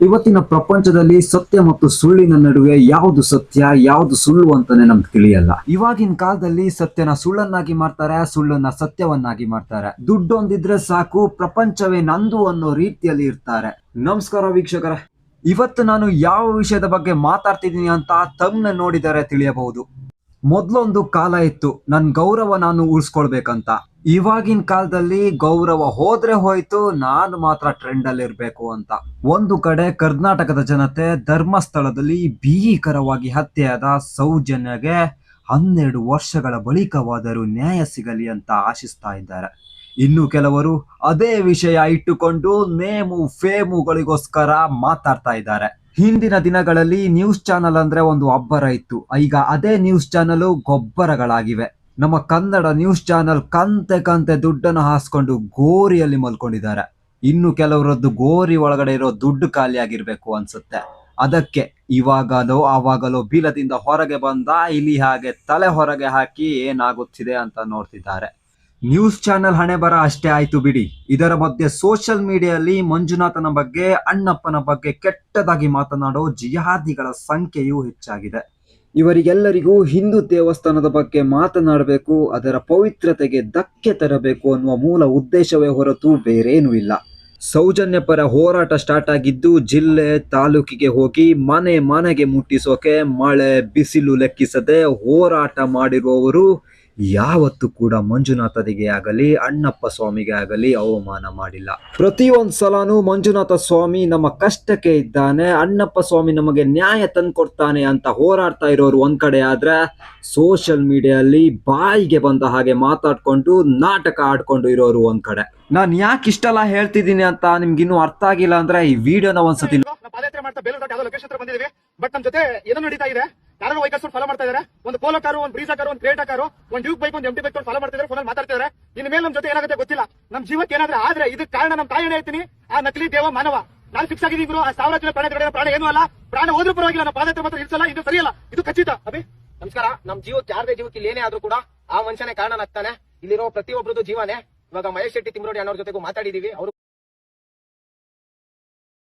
ಇವತ್ತಿನ ಪ್ರಪಂಚದಲ್ಲಿ ಸತ್ಯ ಮತ್ತು ಸುಳ್ಳಿನ ನಡುವೆ ಯಾವುದು ಸತ್ಯ, ಯಾವುದು ಸುಳ್ಳು ಅಂತಾನೆ ನಮ್ಗೆ ತಿಳಿಯಲ್ಲ. ಇವಾಗಿನ ಕಾಲದಲ್ಲಿ ಸತ್ಯನ ಸುಳ್ಳನ್ನಾಗಿ ಮಾಡ್ತಾರೆ, ಸುಳ್ಳನ್ನ ಸತ್ಯವನ್ನಾಗಿ ಮಾಡ್ತಾರೆ. ದುಡ್ಡೊಂದಿದ್ರೆ ಸಾಕು, ಪ್ರಪಂಚವೇ ನಂದು ಅನ್ನೋ ರೀತಿಯಲ್ಲಿ ಇರ್ತಾರೆ. ನಮಸ್ಕಾರ ವೀಕ್ಷಕರ. ಇವತ್ತು ನಾನು ಯಾವ ವಿಷಯದ ಬಗ್ಗೆ ಮಾತಾಡ್ತಿದ್ದೀನಿ ಅಂತ ತಮ್ನ ನೋಡಿದರೆ ತಿಳಿಯಬಹುದು. ಮೊದ್ಲೊಂದು ಕಾಲ ಇತ್ತು, ನನ್ ಗೌರವ ನಾನು ಉಳಿಸ್ಕೊಳ್ಬೇಕಂತ. ಇವಾಗಿನ ಕಾಲದಲ್ಲಿ ಗೌರವ ಹೋದ್ರೆ ಹೋಯ್ತು, ನಾನು ಮಾತ್ರ ಟ್ರೆಂಡ್ ಅಲ್ಲಿ ಇರ್ಬೇಕು ಅಂತ. ಒಂದು ಕಡೆ ಕರ್ನಾಟಕದ ಜನತೆ ಧರ್ಮಸ್ಥಳದಲ್ಲಿ ಭೀಕರವಾಗಿ ಹತ್ಯೆಯಾದ ಸೌಜನ್ಯಗೆ ಹನ್ನೆರಡು ವರ್ಷಗಳ ಬಳಿಕವಾದರೂ ನ್ಯಾಯ ಸಿಗಲಿ ಅಂತ ಆಶಿಸ್ತಾ ಇದ್ದಾರೆ. ಇನ್ನು ಕೆಲವರು ಅದೇ ವಿಷಯ ಇಟ್ಟುಕೊಂಡು ನೇಮು ಫೇಮುಗಳಿಗೋಸ್ಕರ ಮಾತಾಡ್ತಾ ಇದ್ದಾರೆ. ಹಿಂದಿನ ದಿನಗಳಲ್ಲಿ ನ್ಯೂಸ್ ಚಾನಲ್ ಅಂದ್ರೆ ಒಂದು ಅಬ್ಬರ ಇತ್ತು. ಈಗ ಅದೇ ನ್ಯೂಸ್ ಚಾನಲ್ ಗೊಬ್ಬರಗಳಾಗಿವೆ. ನಮ್ಮ ಕನ್ನಡ ನ್ಯೂಸ್ ಚಾನೆಲ್ ಕಂತೆ ಕಂತೆ ದುಡ್ಡನ್ನು ಹಾಸ್ಕೊಂಡು ಗೋರಿಯಲ್ಲಿ ಮಲ್ಕೊಂಡಿದ್ದಾರೆ. ಇನ್ನು ಕೆಲವರದ್ದು ಗೋರಿ ಒಳಗಡೆ ಇರೋ ದುಡ್ಡು ಖಾಲಿ ಆಗಿರ್ಬೇಕು ಅನ್ಸುತ್ತೆ. ಅದಕ್ಕೆ ಇವಾಗಲೋ ಆವಾಗಲೋ ಬೀಲದಿಂದ ಹೊರಗೆ ಬಂದ ಇಲಿ ಹಾಗೆ ತಲೆ ಹೊರಗೆ ಹಾಕಿ ಏನಾಗುತ್ತಿದೆ ಅಂತ ನೋಡ್ತಿದ್ದಾರೆ. ನ್ಯೂಸ್ ಚಾನೆಲ್ ಹಣೆ ಬರ ಅಷ್ಟೇ ಆಯ್ತು ಬಿಡಿ. ಇದರ ಮಧ್ಯೆ ಸೋಷಿಯಲ್ ಮೀಡಿಯಲ್ಲಿ ಮಂಜುನಾಥನ ಬಗ್ಗೆ, ಅಣ್ಣಪ್ಪನ ಬಗ್ಗೆ ಕೆಟ್ಟದಾಗಿ ಮಾತನಾಡೋ ಜಿಹಾದಿಗಳ ಸಂಖ್ಯೆಯೂ ಹೆಚ್ಚಾಗಿದೆ. ಇವರಿಗೆಲ್ಲರಿಗೂ ಹಿಂದೂ ದೇವಸ್ಥಾನದ ಬಗ್ಗೆ ಮಾತನಾಡಬೇಕು, ಅದರ ಪವಿತ್ರತೆಗೆ ಧಕ್ಕೆ ತರಬೇಕು ಅನ್ನುವ ಮೂಲ ಉದ್ದೇಶವೇ ಹೊರತು ಬೇರೇನೂ ಇಲ್ಲ. ಸೌಜನ್ಯ ಪರ ಹೋರಾಟ ಸ್ಟಾರ್ಟ್ ಆಗಿದ್ದು ಜಿಲ್ಲೆ ತಾಲೂಕಿಗೆ ಹೋಗಿ ಮನೆ ಮನೆಗೆ ಮುಟ್ಟಿಸೋಕೆ ಮಳೆ, ಬಿಸಿಲು ಲೆಕ್ಕಿಸದೆ ಹೋರಾಟ ಮಾಡಿರುವವರು ಯಾವತ್ತೂ ಕೂಡ ಮಂಜುನಾಥನಿಗೆ ಆಗಲಿ, ಅಣ್ಣಪ್ಪ ಸ್ವಾಮಿಗೆ ಆಗಲಿ ಅವಮಾನ ಮಾಡಿಲ್ಲ. ಪ್ರತಿಯೊಂದು ಸಲನೂ ಮಂಜುನಾಥ ಸ್ವಾಮಿ ನಮ್ಮ ಕಷ್ಟಕ್ಕೆ ಇದ್ದಾನೆ, ಅಣ್ಣಪ್ಪ ಸ್ವಾಮಿ ನಮಗೆ ನ್ಯಾಯ ತಂದ್ಕೊಡ್ತಾನೆ ಅಂತ ಹೋರಾಡ್ತಾ ಇರೋರು ಒಂದ್ ಕಡೆ ಆದ್ರೆ ಸೋಷಿಯಲ್ ಮೀಡಿಯಲ್ಲಿ ಬಾಯಿಗೆ ಬಂದ ಹಾಗೆ ಮಾತಾಡ್ಕೊಂಡು ನಾಟಕ ಆಡ್ಕೊಂಡು ಇರೋರು ಒಂದ್ ಕಡೆ. ನಾನ್ ಯಾಕೆ ಇಷ್ಟೆಲ್ಲ ಹೇಳ್ತಿದ್ದೀನಿ ಅಂತ ನಿಮ್ಗೆ ಇನ್ನೂ ಅರ್ಥ ಆಗಿಲ್ಲ ಅಂದ್ರೆ ಈ ವಿಡಿಯೋನ ಒಂದ್ಸತಿ ಬಟ್ ನಮ್ ಜೊತೆ ಏನೋ ನಡೀತಾ ಇದೆ. ಕಾರಣ ವೆಹಿಕಲ್ಸ್ ಫಾಲೋ ಮಾಡ್ತಾ ಇದಾರೆ? ಒಂದು ಪೋಲೋ ಕಾರು ಒಂದು ಬ್ರೀಸಾ ಕಾರು ಒಂದು ಕ್ರೇಟಾ ಕಾರು ಒಂದು ಡ್ಯೂಕ್ ಬೈಕ್ ಒಂದು ಎಂಟಿ ಬೈಕ್ ಫಾಲೋ ಮಾಡ್ತಾ ಇದಾರೆ ಫೋನಲ್ಲಿ ಮಾತಾಡ್ತಿದ್ದಾರೆ ಇನ್ನು ಮೇಲೆ ನಮ್ ಜೊತೆ ಏನಾಗುತ್ತೆ ಗೊತ್ತಿಲ್ಲ. ನಮ್ ಜೀವಕ್ಕೆ ಏನಾದ್ರೆ ಆದ್ರೆ ಇದು ಕಾರಣ ನಮ್ ತಾಯಿ ಹೇಳ್ತೀನಿ. ಆ ನಕಲಿ ದೇವ ಮಾನವ. ನಾನು ಫಿಕ್ಸ್ ಆಗಿದ್ದೀನಿ ಆ ಸಾವಿರ ಜನ ಪ್ರಾಣ ಪ್ರಾಣ ಏನು ಅಲ್ಲ. ಪ್ರಾಣ ಹೋದ್ರೂ ಪರವಾಗಿಲ್ಲ. ನಮ್ಮ ಪಾದತ್ರ ಮಾತ್ರ ಇರ್ಸಲ್ಲ ಇದು ಸರಿಯಲ್ಲ. ಇದು ಖಚಿತ. ಅಭಿ? ನಮಸ್ಕಾರ. ನಮ್ ಜೀವಕ್ಕೆ ಯಾರದೇ ಜೀವಕ್ಕೆ ಇಲ್ಲಿ ಏನೇ ಆದ್ರೂ ಕೂಡ ಆ ಮನುಷ್ಯನೇ ಕಾರಣನಾಗ್ತಾನೆ. ಇಲ್ಲಿರೋ ಪ್ರತಿಯೊಬ್ಬರದ್ದು ಜೀವನೇ. ಇವಾಗ ಮಹೇಶ್ ಶೆಟ್ಟಿ ತಿಮ್ರೋಡಿ ಅನ್ನೋರ್ ಜೊತೆಗೂ ಮಾತಾಡಿದೀವಿ. ಅವರು